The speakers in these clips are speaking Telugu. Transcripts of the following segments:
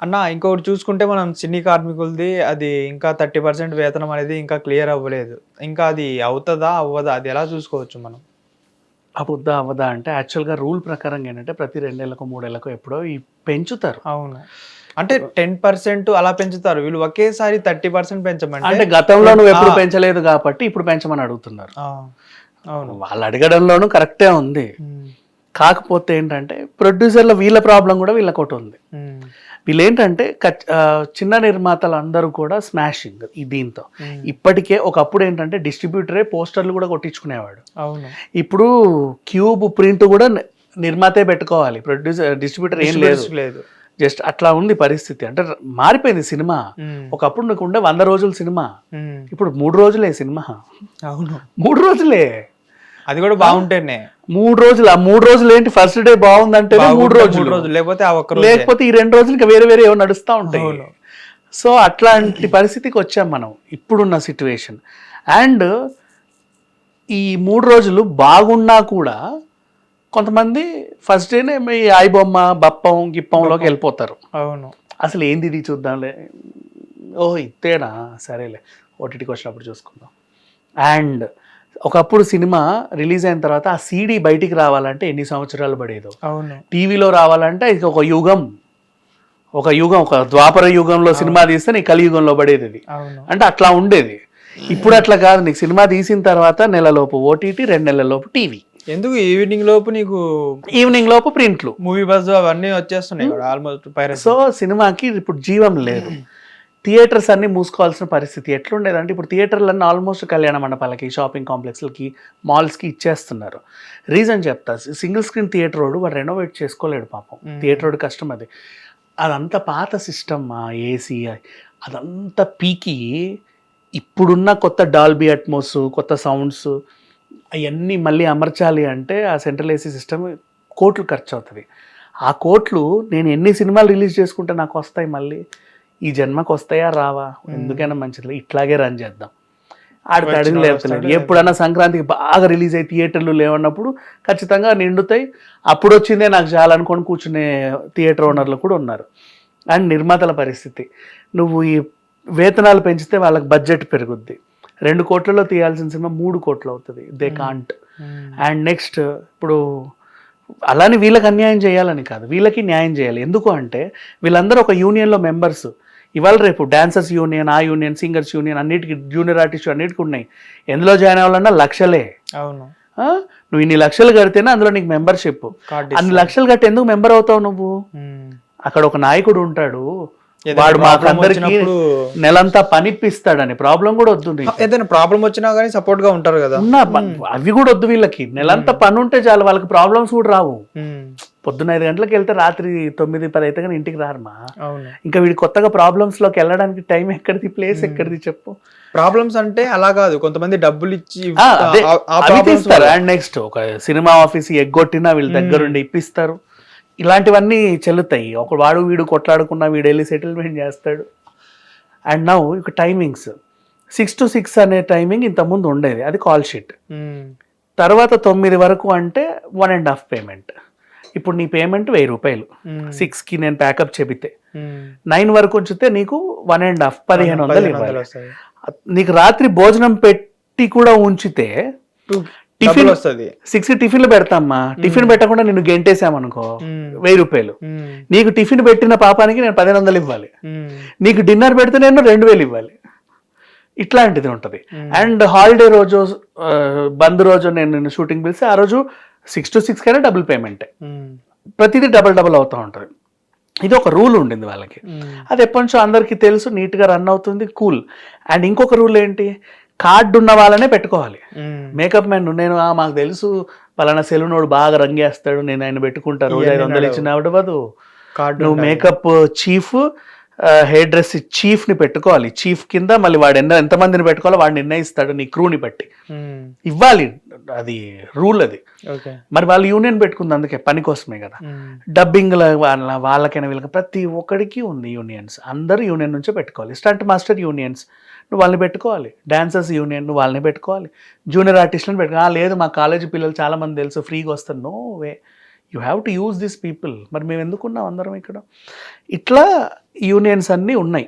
అన్న ఇంకొకటి చూసుకుంటే మనం సినీ కార్మికులది అది ఇంకా థర్టీ పర్సెంట్ వేతనం అనేది ఇంకా క్లియర్ అవ్వలేదు. ఇంకా అది అవుతుందా అవ్వదా అది ఎలా చూసుకోవచ్చు మనం? అబుద్దా అవదా అంటే యాక్చువల్గా రూల్ ప్రకారం ఏంటంటే ప్రతి రెండేళ్ళకు మూడేళ్ళకు ఎప్పుడో ఈ పెంచుతారు. అవును. అంటే టెన్ పర్సెంట్ అలా పెంచుతారు. వీళ్ళు ఒకేసారి థర్టీ పర్సెంట్ అంటే పెంచమంటే గతంలో నువ్వు ఎప్పుడు. పెంచలేదు కాబట్టి ఇప్పుడు పెంచమని అడుగుతున్నారు. అవును. వాళ్ళు అడగడంలోనూ కరెక్టే ఉంది. కాకపోతే ఏంటంటే ప్రొడ్యూసర్ల వీళ్ళ ప్రాబ్లం కూడా వీళ్ళకి ఒకటి ఉంది వీళ్ళు ఏంటంటే చిన్న నిర్మాతలు అందరూ కూడా స్మాషింగ్ ఈ దీంతో. ఇప్పటికే ఒకప్పుడు ఏంటంటే డిస్ట్రిబ్యూటరే పోస్టర్లు కూడా కొట్టించుకునేవాడు. ఇప్పుడు క్యూబ్ ప్రింట్ కూడా నిర్మాతే పెట్టుకోవాలి. ప్రొడ్యూసర్ డిస్ట్రిబ్యూటర్ ఏం లేదు. జస్ట్ అట్లా ఉంది పరిస్థితి. అంటే మారిపోయింది సినిమా. ఒకప్పుడు నీకు ఉండే వంద రోజుల సినిమా. ఇప్పుడు మూడు రోజులే సినిమా. అవును. మూడు రోజులే. అది కూడా బాగుంటేనే. మూడు రోజులు? ఆ మూడు రోజులు ఏంటి ఫస్ట్ డే బాగుందంటే మూడు రోజులు. రోజులు లేకపోతే ఆ ఒక్క లేకపోతే ఈ రెండు రోజులు ఇంకా వేరే వేరే ఏవో నడుస్తూ ఉంటాయి. సో అట్లాంటి పరిస్థితికి వచ్చాం మనం ఇప్పుడున్న సిచ్యువేషన్ అండ్ ఈ మూడు రోజులు బాగున్నా కూడా కొంతమంది ఫస్ట్ డేనే ఈ ఐబొమ్మ బప్పం గిప్పంలోకి వెళ్ళిపోతారు. అవును. అసలు ఏంది ఇది చూద్దాంలే? ఓ ఇత్తేనా సరేలే. ఓటీటీకి వచ్చినప్పుడు చూసుకుందాం. అండ్ ఒకప్పుడు సినిమా రిలీజ్ అయిన తర్వాత ఆ సీడీ బయటికి రావాలంటే ఎన్ని సంవత్సరాలు పడేదో. అవును. టీవీలో రావాలంటే ఇది ఒక యుగం. ఒక యుగం ఒక ద్వాపర యుగంలో సినిమా తీస్తే నీ కలియుగంలో పడేది ఇది అంటే అట్లా ఉండేది. ఇప్పుడు అట్లా కాదు. నీకు సినిమా తీసిన తర్వాత నెలలోపు ఓటీటీ రెండు నెలలలోపు టీవీ. ఎందుకు ఈవినింగ్ లోపు నీకు ఈవినింగ్ లోపు ప్రింట్లు. మూవీ బజ్ అవన్నీ వచ్చేస్తున్నాయి ఆల్మోస్ట్ పైరసీ సో సినిమాకి ఇప్పుడు జీవం లేదు. థియేటర్స్ అన్ని మూసుకోవాల్సిన పరిస్థితి ఎట్లుండేదంటే ఇప్పుడు థియేటర్లన్నీ ఆల్మోస్ట్ కళ్యాణ మండపాలకి షాపింగ్ కాంప్లెక్స్లకి మాల్స్కి ఇచ్చేస్తున్నారు. రీజన్ చెప్తా సింగిల్ స్క్రీన్ థియేటర్ వాడు వాడు రెనోవేట్ చేసుకోలేడు పాపం. థియేటర్ వాడు కష్టం అది. అదంతా పాత సిస్టమ్ ఏసీ అదంతా పీకి ఇప్పుడున్న కొత్త డాల్బీ అట్మోస్ కొత్త సౌండ్స్ అవన్నీ మళ్ళీ అమర్చాలి అంటే ఆ సెంట్రల్ ఏసీ సిస్టమ్ కోట్లు ఖర్చు అవుతుంది ఆ కోట్లు నేను ఎన్ని సినిమాలు రిలీజ్ చేసుకుంటే నాకు వస్తాయి మళ్ళీ? ఈ జన్మకు వస్తాయా రావా ఎందుకైనా మంచిది ఇట్లాగే రన్ చేద్దాం. లేపుతలేడు. వస్తాడు, ఎప్పుడన్నా సంక్రాంతికి బాగా రిలీజ్ అయ్యి థియేటర్లు లేవన్నప్పుడు ఖచ్చితంగా నిండుతాయి. అప్పుడు వచ్చిందే నాకు చాలనుకొని కూర్చునే థియేటర్ ఓనర్లు కూడా ఉన్నారు. అండ్ నిర్మాతల పరిస్థితి. నువ్వు ఈ వేతనాలు పెంచితే వాళ్ళకి బడ్జెట్ పెరుగుద్ది. రెండు కోట్లలో తీయాల్సిన సినిమా మూడు కోట్లు అవుతుంది. దే కాంట్ అండ్ నెక్స్ట్ ఇప్పుడు అలానే వీళ్ళకి అన్యాయం చేయాలని కాదు. వీళ్ళకి న్యాయం చేయాలి. ఎందుకు అంటే వీళ్ళందరూ ఒక యూనియన్లో మెంబర్స్ ఇవాళ రేపు డాన్సర్స్ యూనియన్ ఆ యూనియన్ సింగర్స్ యూనియన్ అన్నిటికీ జూనియర్ ఆర్టిస్ట్ అన్నిటికీ ఉన్నాయి. ఎందులో జాయిన్ అవ్వాలన్నా లక్షలే. అవును? నువ్వు ఇన్ని లక్షలు కడితేనే అందులో నీకు మెంబర్షిప్ అన్ని లక్షలు కట్టి ఎందుకు మెంబర్ అవుతావు నువ్వు? అక్కడ ఒక నాయకుడు ఉంటాడు. వాడు మాకందరికి నెలంతా పనిపిస్తాడని. ప్రాబ్లం కూడా వద్దు ఏదైనా ప్రాబ్లం వచ్చినా కానీ సపోర్ట్గా ఉంటారు కదా. ఉన్నా అవి కూడా వద్దు వీళ్ళకి. నెలంతా పని ఉంటే చాలు వాళ్ళకి ప్రాబ్లమ్స్ కూడా రావు. పొద్దున్న ఐదు గంటలకు వెళ్తే రాత్రి తొమ్మిది పది అయితే కానీ ఇంటికి రారమా అవును. ఇంకా వీడి కొత్తగా ప్రాబ్లమ్స్లోకి వెళ్ళడానికి టైం ఎక్కడిది ప్లేస్ ఎక్కడిది చెప్పు. ప్రాబ్లమ్స్ అంటే అలా కాదు. కొంతమంది డబ్బులు ఇచ్చి అవి తీస్తారు. అండ్ నెక్స్ట్ ఒక సినిమా ఆఫీస్ ఎగ్గొట్టినా వీళ్ళ దగ్గరుండి ఇప్పిస్తారు. ఇలాంటివన్నీ చెల్లుతాయి. ఒక వాడు వీడు కొట్లాడుకున్నా వీడు వెళ్ళి సెటిల్మెంట్ చేస్తాడు. అండ్ నౌ ఇక టైమింగ్స్ సిక్స్ టు సిక్స్ అనే టైమింగ్ ఇంతకుముందు ఉండేది. అది కాల్ షీట్ ఉమ్, తర్వాత తొమ్మిది వరకు అంటే వన్ అండ్ హాఫ్ పేమెంట్ ఇప్పుడు నీ పేమెంట్ వెయ్యి రూపాయలు. సిక్స్కి నేను ప్యాకప్ చెబితే. నైన్ వరకు ఉంచితే నీకు వన్ అండ్ హాఫ్ పదిహేను వందలు ఇవ్వాలి. నీకు రాత్రి భోజనం పెట్టి కూడా ఉంచితే టిఫిన్ వస్తుంది. సిక్స్ టిఫిన్లు పెడతామ్మా. టిఫిన్ పెట్టకుండా నిన్ను గెంటేసామనుకో వెయ్యి రూపాయలు. నీకు టిఫిన్ పెట్టిన పాపానికి నేను పదిహేను వందలు ఇవ్వాలి. నీకు డిన్నర్ పెడితే నేను రెండు వేలు ఇవ్వాలి. ఇట్లాంటిది ఉంటుంది. అండ్ హాలిడే రోజు బంద్ రోజు నేను నిన్ను షూటింగ్ పిలిస్తే ఆ రోజు సిక్స్ టు సిక్స్ కైనా డబుల్ పేమెంటే ప్రతిదీ డబల్ డబల్ అవుతూ ఉంటుంది. ఇది ఒక రూల్ ఉండింది వాళ్ళకి. అది ఎప్పటి నుంచో అందరికీ తెలుసు నీట్గా రన్ అవుతుంది కూల్ అండ్ ఇంకొక రూల్ ఏంటి? కార్డు ఉన్న వాళ్ళనే పెట్టుకోవాలి. మేకప్ మ్యాన్ నేను "ఆ, మాకు తెలుసు పలానా సెలూనోడు బాగా రంగేస్తాడు నేను ఆయన పెట్టుకుంటా రోజు ఐదు వందలు ఇచ్చిన అవ్వదు కార్డు నువ్వు మేకప్ చీఫ్ హెయిర్ డ్రెస్ చీఫ్ని పెట్టుకోవాలి. చీఫ్ కింద మళ్ళీ వాడు ఎంత ఎంతమందిని పెట్టుకోవాలో వాడు నిర్ణయిస్తాడు నీ క్రూని బట్టి. ఇవ్వాలి. అది రూల్ అది. మరి వాళ్ళు యూనియన్ పెట్టుకుంది అందుకే పని కోసమే కదా. డబ్బింగ్ వాళ్ళ వాళ్ళకైనా వీళ్ళకి ప్రతి ఒక్కడికి ఉంది యూనియన్స్. అందరూ యూనియన్ నుంచే పెట్టుకోవాలి. Stunt master unions. నువ్వు వాళ్ళని పెట్టుకోవాలి. డాన్సర్స్ యూనియన్ నువ్వు వాళ్ళని పెట్టుకోవాలి. జూనియర్ ఆర్టిస్టులను పెట్టుకో "ఆ, లేదు మా కాలేజీ పిల్లలు చాలా మంది తెలుసు ఫ్రీగా వస్తారు. No way you have to use this people మరి మేము ఎందుకున్నాం అందరం ఇక్కడ? ఇట్లా యూనియన్స్ అన్నీ ఉన్నాయి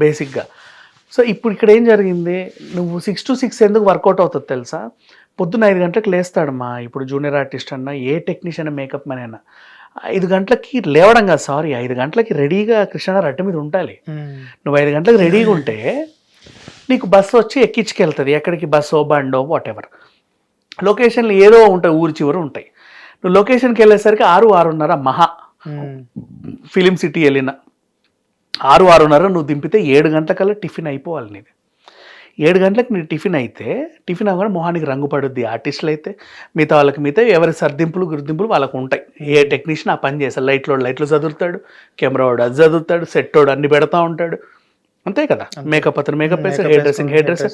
బేసిక్గా సో ఇప్పుడు ఇక్కడ ఏం జరిగింది? నువ్వు సిక్స్ టు సిక్స్ ఎందుకు వర్కౌట్ అవుతుంది తెలుసా? పొద్దున్న ఐదు గంటలకు లేస్తాడమ్మా ఇప్పుడు జూనియర్ ఆర్టిస్ట్ అన్నా ఏ టెక్నీషియన్ మేకప్ మ్యాన్ అయినా. ఐదు గంటలకి లేవడం కాదు సారీ ఐదు గంటలకి రెడీగా కృష్ణ రట్ట మీద ఉండాలి. నువ్వు ఐదు గంటలకు రెడీగా ఉంటే నీకు బస్సు వచ్చి ఎక్కించుకెళ్తుంది ఎక్కడికి బస్సో బండో వాట్ ఎవర్ లొకేషన్లు ఏదో ఉంటాయి ఊరి చివర ఉంటాయి. నువ్వు లొకేషన్కి వెళ్ళేసరికి ఆరు ఆరున్నర మహా. ఫిలిం సిటీ వెళ్ళిన ఆరు ఆరున్నర నువ్వు దింపితే ఏడు గంటలకల్లా టిఫిన్ అయిపోవాలి నీది. ఏడు గంటలకు నీ టిఫిన్ అయితే టిఫిన్ అవ్వగానే మొహానికి రంగు పడుద్ది. ఆర్టిస్టులు అయితే మిగతా వాళ్ళకి మిగతా ఎవరి సర్దింపులు గుర్తింపులు వాళ్ళకు ఉంటాయి. ఏ టెక్నీషియన్ ఆ పని చేస్తాడు? లైట్లో లైట్లు చదువుతాడు కెమెరా వాడు అది చదువుతాడు సెట్ వాడు అన్ని పెడతా ఉంటాడు. అంతే కదా? మేకప్ అతను మేకప్ వేస్తాడు hair dressing hair dress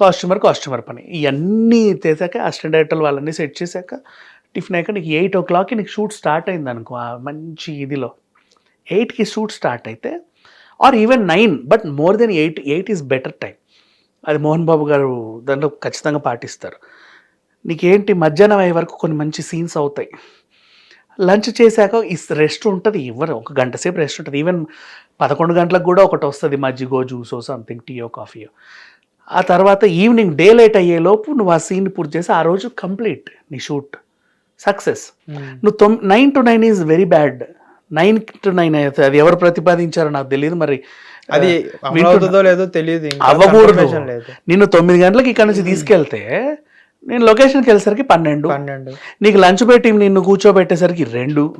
costumer costumer పని. ఇవన్నీ చేశాక అసిస్టెంట్ డైరెక్టర్లు వాళ్ళన్నీ సెట్ చేశాక టిఫిన్ అయ్యాక నీకు ఎయిట్ ఓ క్లాక్కి నీకు షూట్ స్టార్ట్ అయింది అనుకో ఆ మంచి ఇదిలో. ఎయిట్కి షూట్ స్టార్ట్ అయితే or even nine but more than eight eight is better time అది మోహన్ బాబు గారు దాంట్లో ఖచ్చితంగా పాటిస్తారు. నీకేంటి మధ్యాహ్నం అయ్యే వరకు కొన్ని మంచి సీన్స్ అవుతాయి. లంచ్ చేశాక ఈ రెస్ట్ ఉంటుంది ఇవ్వరు. ఒక గంట సేపు రెస్ట్ ఉంటుంది. ఈవెన్ పదకొండు గంటలకు కూడా ఒకటి వస్తుంది మజ్జిగో జ్యూసో సంథింగ్ టీయో కాఫీయో ఆ తర్వాత ఈవినింగ్ డే లైట్ అయ్యేలోపు నువ్వు ఆ సీన్ పూర్తి చేసి ఆ రోజు కంప్లీట్ నీ షూట్ సక్సెస్ నువ్వు తొమ్ nine to nine is very bad nine to nine అయితే అది ఎవరు ప్రతిపాదించారో నాకు తెలియదు మరి అది లేదో తెలియదు అవ్వకూడదు. నిన్ను తొమ్మిది గంటలకు ఇక్కడ నుంచి తీసుకెళ్తే నేను లొకేషన్కి వెళ్ళేసరికి పన్నెండు. పన్నెండు. నీకు లంచ్ పెట్టి నిన్ను కూర్చోబెట్టేసరికి రెండు.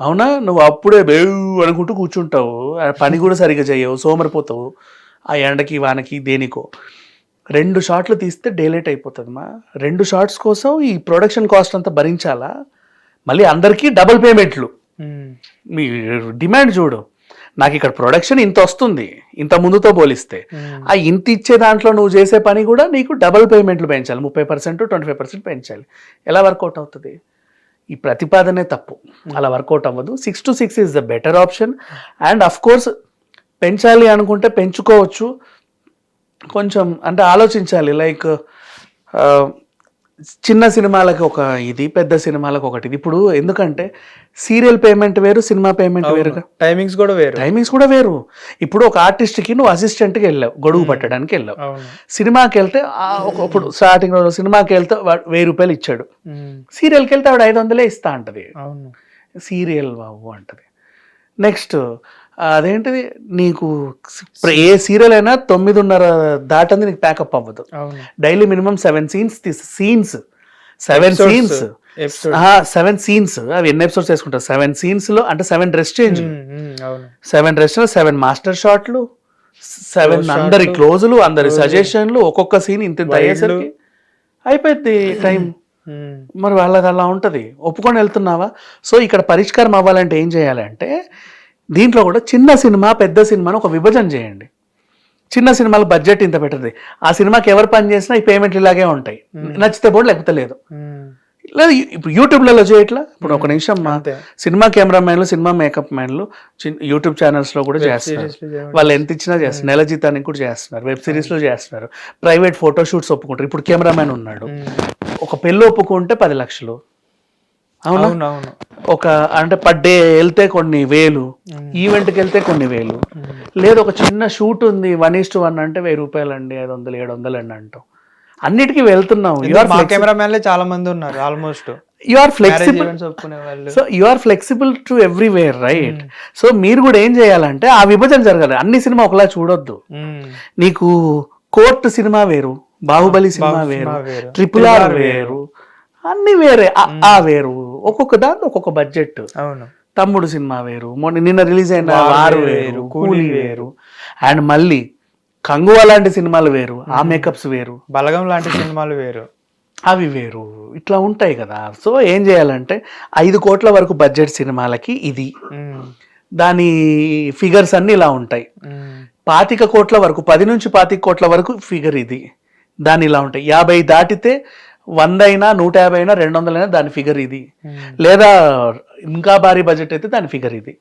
అవునా? నువ్వు అప్పుడే బేవు అనుకుంటూ కూర్చుంటావు. పని కూడా సరిగ్గా చేయవు సోమరిపోతావు. ఆ ఎండకి వానకి దేనికో. రెండు షాట్లు తీస్తే డేలేట్ అయిపోతుంది మా రెండు షార్ట్స్ కోసం ఈ ప్రొడక్షన్ కాస్ట్ అంతా భరించాలా? మళ్ళీ అందరికీ డబుల్ పేమెంట్లు. మీ డిమాండ్ చూడు. నాకు ఇక్కడ ప్రొడక్షన్ ఇంత వస్తుంది ఇంత ముందుతో పోలిస్తే. ఉమ్. ఆ ఇంత ఇచ్చే దాంట్లో నువ్వు చేసే పని కూడా నీకు డబుల్ పేమెంట్లు పెంచాలి ముప్పై పర్సెంట్ ట్వంటీ ఫైవ్ పర్సెంట్ పెంచాలి. ఎలా వర్కౌట్ అవుతుంది? ఈ ప్రతిపాదనే తప్పు. అలా వర్కౌట్ అవ్వదు. Six to six is the better option and of course పెంచాలి అనుకుంటే పెంచుకోవచ్చు. కొంచెం అంటే ఆలోచించాలి. లైక్ చిన్న సినిమాలకు ఒక ఇది పెద్ద సినిమాలకు ఒకటి. ఇది ఇప్పుడు ఎందుకంటే సీరియల్ పేమెంట్ వేరు సినిమా పేమెంట్ వేరుగా. టైమింగ్స్ కూడా వేరు. టైమింగ్స్ కూడా వేరు. ఇప్పుడు ఒక ఆర్టిస్ట్కి నువ్వు అసిస్టెంట్కి వెళ్ళావు గొడుగు పట్టడానికి వెళ్ళావు. సినిమాకి వెళ్తే ఆ ఒక- ఇప్పుడు స్టార్టింగ్ రోజు సినిమాకి వెళ్తే వెయ్యి రూపాయలు ఇచ్చాడు. సీరియల్కి వెళ్తే ఆవిడ ఐదు వందలే ఇస్తా అంటది. సీరియల్ బాబు అంటది. నెక్స్ట్ అదేంటిది? నీకు ఏ సీరియల్ అయినా తొమ్మిదిన్నర దాటంది నీకు ప్యాకప్ అవ్వదు. Daily minimum seven scenes scenes. Seven. Scenes. Seven scenes. అవి ఎన్ని ఎపిసోడ్స్ వేసుకుంటారు సెవెన్ సీన్స్లో అంటే seven dress change seven rest seven master షాట్లు సెవెన్ అందరి. క్లోజులు అందరి సజెషన్లు ఒక్కొక్క సీన్ ఇంత ఇంత అయ్యేసరికి అయిపోయింది టైం. మరి వాళ్ళకి అలా ఉంటుంది. ఒప్పుకొని వెళ్తున్నావా? సో ఇక్కడ పరిష్కారం అవ్వాలంటే ఏం చేయాలంటే దీంట్లో కూడా చిన్న సినిమా పెద్ద సినిమాను ఒక విభజన చేయండి. చిన్న సినిమాలకు బడ్జెట్ ఇంత పెట్టదు. ఆ సినిమాకి ఎవరు పని చేసినా ఈ పేమెంట్లు ఇలాగే ఉంటాయి. నచ్చితే పోటీ లేకపోతే లేదు. లేదు ఇప్పుడు యూట్యూబ్లలో చేయట్లా? ఇప్పుడు ఒక నిమిషం సినిమా కెమెరామెన్లు సినిమా మేకప్ మ్యాన్లు చిన్న యూట్యూబ్ ఛానల్స్లో కూడా చేస్తున్నారు. వాళ్ళు ఎంత ఇచ్చినా చేస్తున్నారు. నెల జీతానికి కూడా చేస్తున్నారు. వెబ్ సిరీస్లో చేస్తున్నారు. ప్రైవేట్ ఫోటో షూట్స్ ఒప్పుకుంటారు. ఇప్పుడు కెమెరామెన్ ఉన్నాడు. ఒక పెళ్ళి ఒప్పుకుంటే పది లక్షలు. అవునా? ఒక అంటే పర్ డే వెళ్తే కొన్ని వేలు ఈవెంట్కి వెళ్తే కొన్ని వేలు. లేదు ఒక చిన్న షూట్ ఉంది వన్ ఈస్ టు వన్ అంటే వెయ్యి రూపాయలు అండి ఐదు వందలు ఏడు వందలు అండి అంటాం. అన్నిటికీ ఆర్ మా కెమెరామెన్లే చాలా మంది ఉన్నారు almost you are flexible so you are flexible to everywhere right so మీరు కూడా ఏం చేయాలంటే ఆ విభజన జరగాలి. అన్ని సినిమా ఒకలా చూడొద్దు. నీకు కోర్టు సినిమా వేరు బాహుబలి సినిమా వేరు. ట్రిపుల్ ఆర్ వేరు అన్ని వేరే ఆ వేరు. ఒక్కొక్క దాంట్లో ఒక్కొక్క బడ్జెట్. అవును. తమ్ముడు సినిమా వేరు మొన్న నిన్న రిలీజ్ అయిన వారు వారు కూలీ వేరు. అండ్ మళ్ళీ కంగువ లాంటి సినిమాలు వేరు ఆ మేకప్స్ వేరు. బలగం లాంటి సినిమాలు వేరు. అవి వేరు. ఇట్లా ఉంటాయి కదా. సో ఏం చేయాలంటే ఐదు కోట్ల వరకు బడ్జెట్ సినిమాలకి ఇది. దాని ఫిగర్స్ అన్ని ఇలా ఉంటాయి. పాతిక కోట్ల వరకు పది నుంచి పాతిక కోట్ల వరకు ఫిగర్ ఇది. దాని ఇలా ఉంటాయి. యాభై దాటితే వంద అయినా నూట యాభై అయినా రెండు వందలైనా దాని ఫిగర్ ఇది. ఉమ్. లేదా ఇంకా భారీ బడ్జెట్ అయితే దాని ఫిగర్ ఇది.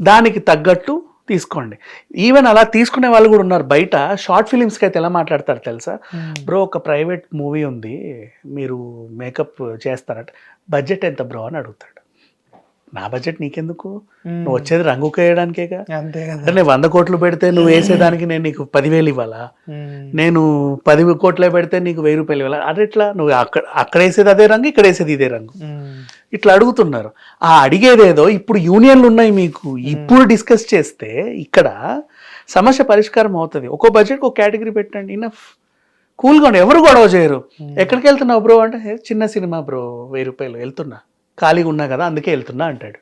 దానికి తగ్గట్టు తీసుకోండి. ఈవెన్ అలా తీసుకునే వాళ్ళు కూడా ఉన్నారు బయట. షార్ట్ ఫిలిమ్స్కి అయితే ఎలా మాట్లాడతారు తెలుసా? బ్రో ఒక ప్రైవేట్ మూవీ ఉంది. మీరు మేకప్ చేస్తారట. బడ్జెట్ ఎంత బ్రో అని అడుగుతాడు. నా బడ్జెట్ నీకెందుకు? నువ్వు వచ్చేది రంగు వేయడానికేగా అంతే కదా. అంటే నేను వంద కోట్లు పెడితే నువ్వు వేసేదానికి నేను నీకు పదివేలు ఇవ్వాలా. నేను పది కోట్లే పెడితే నీకు వెయ్యి రూపాయలు ఇవ్వాలి? అది ఎట్లా నువ్వు అక్కడ అక్కడ వేసేది అదే రంగు ఇక్కడ వేసేది ఇదే రంగు. ఇట్లా అడుగుతున్నారు. ఆ అడిగేదేదో ఇప్పుడు యూనియన్లు ఉన్నాయి మీకు. ఇప్పుడు డిస్కస్ చేస్తే ఇక్కడ సమస్య పరిష్కారం అవుతుంది. ఒక్కో బడ్జెట్ ఒక కేటగిరీ పెట్టండి. ఇనఫ్ కూల్గా ఉండి. ఎవరు గొడవ చేయరు. ఎక్కడికి వెళ్తున్నావు బ్రో అంటే "ఏ, చిన్న సినిమా బ్రో వెయ్యి రూపాయలు వెళ్తున్నా. ఖాళీగా ఉన్నా కదా అందుకే వెళ్తున్నా అంటాడు.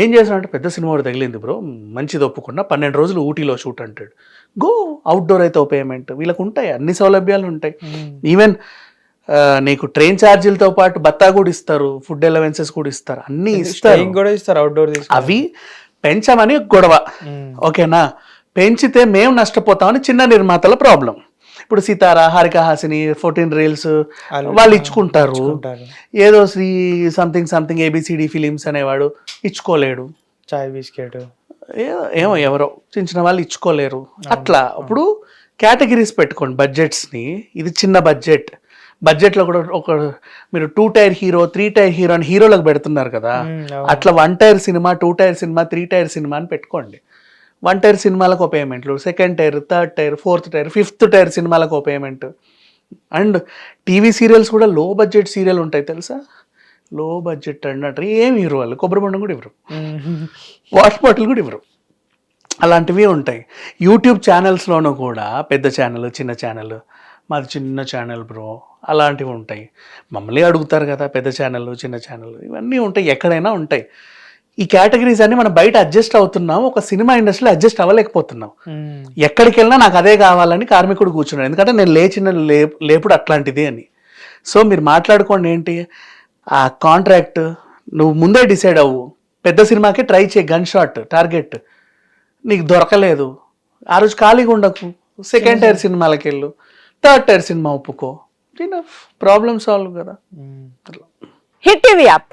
ఏం చేస్తాడంటే పెద్ద సినిమా ఒకటి తగిలింది బ్రో మంచిది ఒప్పుకున్నా పన్నెండు రోజులు ఊటీలో షూట్ అంటాడు. గో అవుట్డోర్ అయితే పేమెంట్ వీళ్ళకు ఉంటాయి అన్ని సౌలభ్యాలు ఉంటాయి. ఈవెన్ నీకు ట్రైన్ ఛార్జీలతో పాటు బత్తా కూడా ఇస్తారు ఫుడ్ ఎలవెన్సెస్ కూడా ఇస్తారు అన్ని ఇస్తారు. కూడా ఇస్తారు అవుట్డోర్ అవి పెంచమని గొడవ. ఓకేనా? పెంచితే మేము నష్టపోతామని చిన్న నిర్మాతల ప్రాబ్లం ఇప్పుడు సితారా హారిక హాసిని ఫోర్టీన్ రీల్స్ వాళ్ళు ఇచ్చుకుంటారు. ఏదో Sri something something ABCD films అనేవాడు ఇచ్చుకోలేడు. చాయ్ బిస్కెట్. ఏమో ఎవరో చిన్న చిన్న వాళ్ళు ఇచ్చుకోలేరు. అట్లా అప్పుడు కేటగిరీస్ పెట్టుకోండి బడ్జెట్స్ని. ఇది చిన్న బడ్జెట్. బడ్జెట్లో కూడా ఒక మీరు two tier hero three tier hero అని హీరోలకు పెడుతున్నారు కదా. అట్లా one tier cinema two tier cinema three tier cinema అని పెట్టుకోండి. వన్ టైర్ సినిమాలకు ఒక పేమెంట్లు second tier third tier fourth tier fifth tier సినిమాలకు ఒక పేమెంట్ అండ్ టీవీ సీరియల్స్ కూడా లో బడ్జెట్ సీరియల్ ఉంటాయి తెలుసా? లో బడ్జెట్ అన్నట్టు ఏమి ఇవ్వరు వాళ్ళు? కొబ్బరి బొండం కూడా ఇవ్వరు. వాటర్ బాటిల్ కూడా ఇవ్వరు. అలాంటివి ఉంటాయి. యూట్యూబ్ ఛానల్స్లోనూ కూడా పెద్ద ఛానల్ చిన్న ఛానల్ మాది చిన్న ఛానల్ బ్రో అలాంటివి ఉంటాయి. మమ్మల్ని అడుగుతారు కదా పెద్ద ఛానల్ చిన్న ఛానల్ ఇవన్నీ ఉంటాయి. ఎక్కడైనా ఉంటాయి. ఈ కేటగిరీస్ అన్ని మనం బయట అడ్జస్ట్ అవుతున్నాం ఒక సినిమా ఇండస్ట్రీలో అడ్జస్ట్ అవ్వలేకపోతున్నాం. ఎక్కడికి వెళ్ళినా నాకు అదే కావాలని కార్మికుడు కూర్చున్నాడు. ఎందుకంటే నేను లేచిన లే లేపుడు అట్లాంటిది అని. సో మీరు మాట్లాడుకోండి ఏంటి? ఆ కాంట్రాక్ట్ నువ్వు ముందే డిసైడ్ అవ్వు. పెద్ద సినిమాకి ట్రై చేయి గన్ షాట్ టార్గెట్ నీకు దొరకలేదు. ఆ రోజు ఖాళీగా ఉండకు. సెకండ్ టైర్ సినిమాలకి వెళ్ళు. థర్డ్ టైర్ సినిమా ఒప్పుకో. ప్రాబ్లమ్ సాల్వ్ కదా. Hit TV app.